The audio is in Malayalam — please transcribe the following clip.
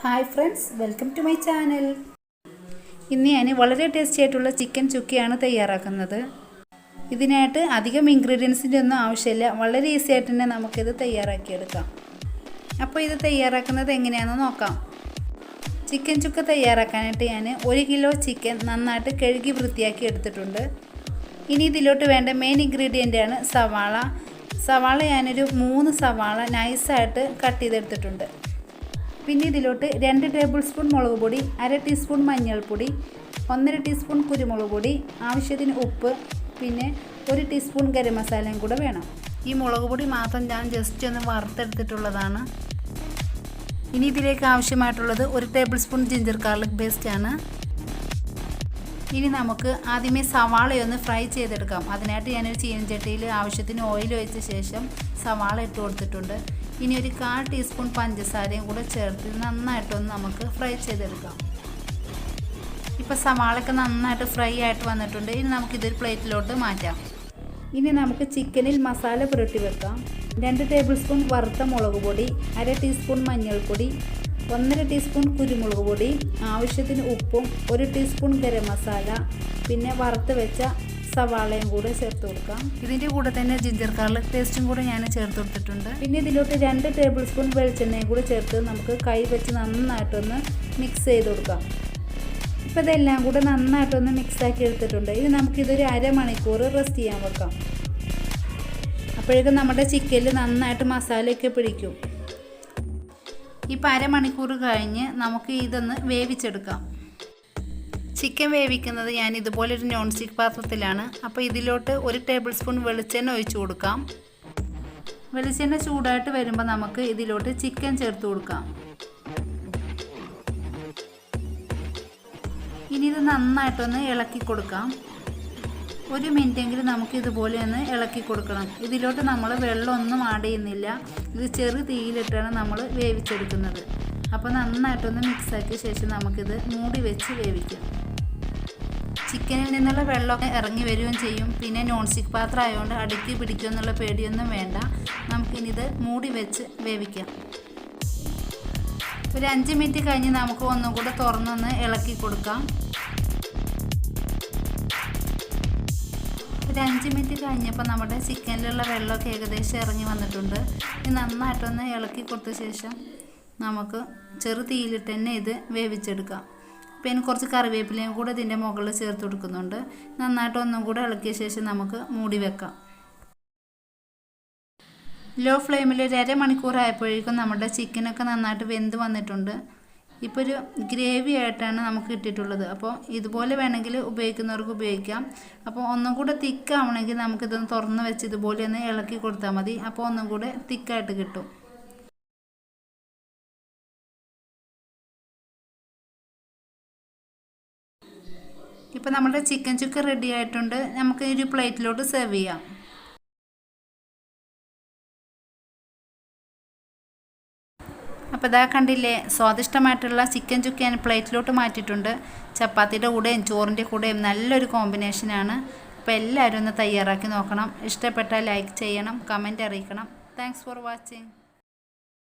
Hi friends welcome to my channel. ഇന്ന് ഞാൻ വളരെ ടേസ്റ്റി ആയിട്ടുള്ള ചിക്കൻ ചുക്കിയാണ് തയ്യാറാക്കുന്നത്. ഇതിനായിട്ട് അധികം ഇൻഗ്രീഡിയൻസിന്റെ ഒന്നും ആവശ്യമില്ല. വളരെ ഈസി ആയിട്ട് തന്നെ നമുക്കിത് തയ്യാറാക്കിയെടുക്കാം. അപ്പോൾ ഇത് തയ്യാറാക്കുന്നത് എങ്ങനെയാണെന്ന് നോക്കാം. ചിക്കൻ ചുക്ക തയ്യാറാക്കാനായിട്ട് ഞാൻ ഒരു കിലോ ചിക്കൻ നന്നായിട്ട് കഴുകി വൃത്തിയാക്കി എടുത്തിട്ടുണ്ട്. ഇനി ഇതിലോട്ട് വേണ്ട മെയിൻ ഇൻഗ്രീഡിയന്റാണ് സവാള. സവാള ഞാനൊരു മൂന്ന് സവാള നൈസായിട്ട് കട്ട് ചെയ്തെടുത്തിട്ടുണ്ട്. പിന്നെ ഇതിലോട്ട് രണ്ട് ടേബിൾ സ്പൂൺ മുളക് പൊടി അര ടീസ്പൂൺ മഞ്ഞൾപ്പൊടി ഒന്നര ടീസ്പൂൺ കുരുമുളക് പൊടി ആവശ്യത്തിന് ഉപ്പ് പിന്നെ ഒരു ടീസ്പൂൺ ഗരം മസാലയും കൂടെ വേണം. ഈ മുളക് പൊടി മാത്രം ഞാൻ ജസ്റ്റ് ഒന്ന് വറുത്തെടുത്തിട്ടുള്ളതാണ്. ഇനി ഇതിലേക്ക് ആവശ്യമായിട്ടുള്ളത് ഒരു table spoon ginger garlic paste ആണ്. ഇനി നമുക്ക് ആദ്യമേ സവാളയൊന്ന് ഫ്രൈ ചെയ്തെടുക്കാം. അതിനായിട്ട് ഞാനൊരു ചീനച്ചട്ടിയിൽ ആവശ്യത്തിന് ഓയിൽ ഒഴിച്ച ശേഷം സവാള ഇട്ട് കൊടുത്തിട്ടുണ്ട്. ഇനി ഒരു കാൽ ടീസ്പൂൺ പഞ്ചസാരയും കൂടെ ചേർത്ത് നന്നായിട്ടൊന്ന് നമുക്ക് ഫ്രൈ ചെയ്തെടുക്കാം. ഇപ്പോൾ സവാളയൊക്കെ നന്നായിട്ട് ഫ്രൈ ആയിട്ട് വന്നിട്ടുണ്ട്. ഇനി നമുക്കിതൊരു പ്ലേറ്റിലോട്ട് മാറ്റാം. ഇനി നമുക്ക് ചിക്കനിൽ മസാല പുരട്ടി വെക്കാം. രണ്ട് ടേബിൾ സ്പൂൺ വറുത്ത മുളക് പൊടി അര ടീസ്പൂൺ മഞ്ഞൾപ്പൊടി ഒന്നര ടീസ്പൂൺ കുരുമുളക് പൊടി ആവശ്യത്തിന് ഉപ്പും ഒരു ടീസ്പൂൺ ഗരം മസാല പിന്നെ വറുത്ത് വെച്ച സവാളയും കൂടെ ചേർത്ത് കൊടുക്കാം. ഇതിന്റെ കൂടെ തന്നെ ജിഞ്ചർ ഗാർലിക് പേസ്റ്റും കൂടെ ഞാൻ ചേർത്ത് കൊടുത്തിട്ടുണ്ട്. പിന്നെ ഇതിലോട്ട് രണ്ട് ടേബിൾ സ്പൂൺ വെളിച്ചെണ്ണയും കൂടെ ചേർത്ത് നമുക്ക് കൈ വെച്ച് നന്നായിട്ടൊന്ന് മിക്സ് ചെയ്ത് കൊടുക്കാം. ഇപ്പോൾ ഇതെല്ലാം കൂടെ നന്നായിട്ടൊന്ന് മിക്സാക്കി എടുത്തിട്ടുണ്ട്. ഇനി നമുക്കിതൊരു അരമണിക്കൂർ റെസ്റ്റ് ചെയ്യാൻ വെക്കാം. അപ്പോഴേക്കും നമ്മുടെ ചിക്കനിൽ നന്നായിട്ട് മസാലയൊക്കെ പിടിക്കും. ഇപ്പോൾ അരമണിക്കൂർ കഴിഞ്ഞ് നമുക്ക് ഇതൊന്ന് വേവിച്ചെടുക്കാം. ചിക്കൻ വേവിക്കുന്നത് ഞാൻ ഇതുപോലെ ഒരു നോൺ സ്റ്റിക്ക് പാത്രത്തിലാണ്. അപ്പോൾ ഇതിലോട്ട് ഒരു ടേബിൾ സ്പൂൺ വെളിച്ചെണ്ണ ഒഴിച്ചു കൊടുക്കാം. വെളിച്ചെണ്ണ ചൂടായിട്ട് വരുമ്പോൾ നമുക്ക് ഇതിലോട്ട് ചിക്കൻ ചേർത്ത് കൊടുക്കാം. ഇനി ഇത് നന്നായിട്ടൊന്ന് ഇളക്കി കൊടുക്കാം. ഒരു മിനിറ്റെങ്കിലും നമുക്ക് ഇതുപോലെ ഒന്ന് ഇളക്കി കൊടുക്കണം. ഇതിലോട്ട് നമ്മൾ വെള്ളമൊന്നും ആഡ് ചെയ്യുന്നില്ല. ഇത് ചെറു തീയിലിട്ടാണ് നമ്മൾ വേവിച്ചെടുക്കുന്നത്. അപ്പോൾ നന്നായിട്ടൊന്ന് മിക്സാക്കിയ ശേഷം നമുക്കിത് മൂടി വെച്ച് വേവിക്കാം. ചിക്കനിൽ നിന്നുള്ള വെള്ളമൊക്കെ ഇറങ്ങി വരികയും ചെയ്യും. പിന്നെ നോൺ സ്റ്റിക്ക് പാത്രം ആയതുകൊണ്ട് അടുക്കി പിടിക്കുക എന്നുള്ള പേടിയൊന്നും വേണ്ട. നമുക്കിനിത് മൂടി വെച്ച് വേവിക്കാം. ഒരു അഞ്ച് മിനിറ്റ് കഴിഞ്ഞ് നമുക്ക് ഒന്നും കൂടെ തുറന്നൊന്ന് ഇളക്കി കൊടുക്കാം. ഒരു അഞ്ച് മിനിറ്റ് കഴിഞ്ഞപ്പോൾ നമ്മുടെ ചിക്കനിലുള്ള വെള്ളമൊക്കെ ഏകദേശം ഇറങ്ങി വന്നിട്ടുണ്ട്. ഇത് നന്നായിട്ടൊന്ന് ഇളക്കി കൊടുത്ത ശേഷം നമുക്ക് ചെറു തീയിലിട്ട് തന്നെ ഇത് വേവിച്ചെടുക്കാം. പിന്നെ കുറച്ച് കറിവേപ്പിലയും കൂടെ ഇതിന്റെ മുകളിൽ ചേർത്ത് കൊടുക്കുന്നുണ്ട്. നന്നായിട്ട് ഒന്നും കൂടെ ഇളക്കിയ ശേഷം നമുക്ക് മൂടി വെക്കാം. ലോ ഫ്ലെയിമിൽ ഒരു അരമണിക്കൂർ ആയപ്പോഴേക്കും നമ്മുടെ ചിക്കനൊക്കെ നന്നായിട്ട് വെന്ത് വന്നിട്ടുണ്ട്. ഇപ്പോൾ ഒരു ഗ്രേവി ആയിട്ടാണ് നമുക്ക് കിട്ടിയിട്ടുള്ളത്. അപ്പോൾ ഇതുപോലെ വേണമെങ്കിൽ ഉപയോഗിക്കുന്നവർക്ക് ഉപയോഗിക്കാം. അപ്പോൾ ഒന്നും കൂടെ തിക്കാവണമെങ്കിൽ നമുക്കിതൊന്ന് തുറന്ന് വെച്ച് ഇതുപോലെ ഒന്ന് ഇളക്കി കൊടുത്താൽ മതി. അപ്പോൾ ഒന്നും കൂടെ തിക്കായിട്ട് കിട്ടും. ഇപ്പോൾ നമ്മുടെ ചിക്കൻ ചുക്ക് റെഡി ആയിട്ടുണ്ട്. നമുക്ക് ഒരു പ്ലേറ്റിലോട്ട് സെർവ് ചെയ്യാം. അപ്പോൾ ഇതാ കണ്ടില്ലേ സ്വാദിഷ്ടമായിട്ടുള്ള ചിക്കൻ ചുക്ക് ഞാൻ പ്ലേറ്റിലോട്ട് മാറ്റിയിട്ടുണ്ട്. ചപ്പാത്തിയുടെ കൂടെയും ചോറിന്റെ കൂടെയും നല്ലൊരു കോമ്പിനേഷനാണ് അപ്പോൾ എല്ലാവരും ഒന്ന് തയ്യാറാക്കി നോക്കണം. ഇഷ്ടപ്പെട്ടാൽ ലൈക്ക് ചെയ്യണം കമന്റ് അറിയിക്കണം. Thanks for watching